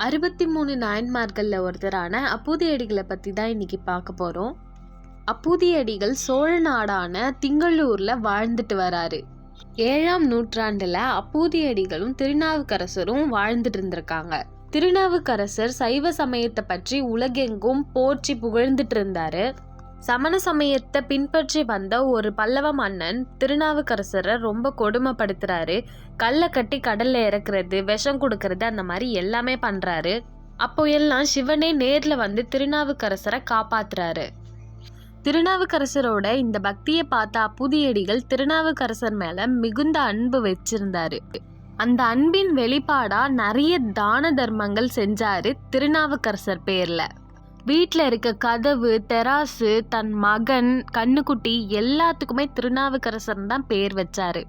அறுபத்தி மூணு நாயன்மார்களில் ஒருத்தரான அப்பூதியடிகளை பற்றி தான் இன்னைக்கு பார்க்க போகிறோம் அப்பூதியடிகள் சோழ நாடான திங்களூரில் வாழ்ந்துட்டு வராரு. ஏழாம் நூற்றாண்டில் அப்பூதியடிகளும் திருநாவுக்கரசரும் வாழ்ந்துட்டு இருந்திருக்காங்க. திருநாவுக்கரசர் சைவ சமயத்தை பற்றி உலகெங்கும் போற்றி புகழ்ந்துட்டு இருந்தாரு. சமண சமயத்தை பின்பற்றி வந்த ஒரு பல்லவ மன்னன் திருநாவுக்கரசரை ரொம்ப கொடுமைப்படுத்துறாரு. கல்லை கட்டி கடல்ல இறக்குறது விஷம் கொடுக்கறது அந்த மாதிரி எல்லாமே பண்றாரு. அப்போ எல்லாம் சிவனே நேர்ல வந்து திருநாவுக்கரசரை காப்பாத்துறாரு. திருநாவுக்கரசரோட இந்த பக்தியை பார்த்தா புதியடிகள் திருநாவுக்கரசர் மேல மிகுந்த அன்பு வச்சிருந்தாரு. அந்த அன்பின் வெளிப்பாடா நிறைய தான தர்மங்கள் செஞ்சாரு திருநாவுக்கரசர் பேர்ல. வீட்டில் இருக்க கதவு தெராசு தன் மகன் கண்ணுக்குட்டி எல்லாத்துக்குமே திருநாவுக்கரசர் தான் பேர் வச்சாரு.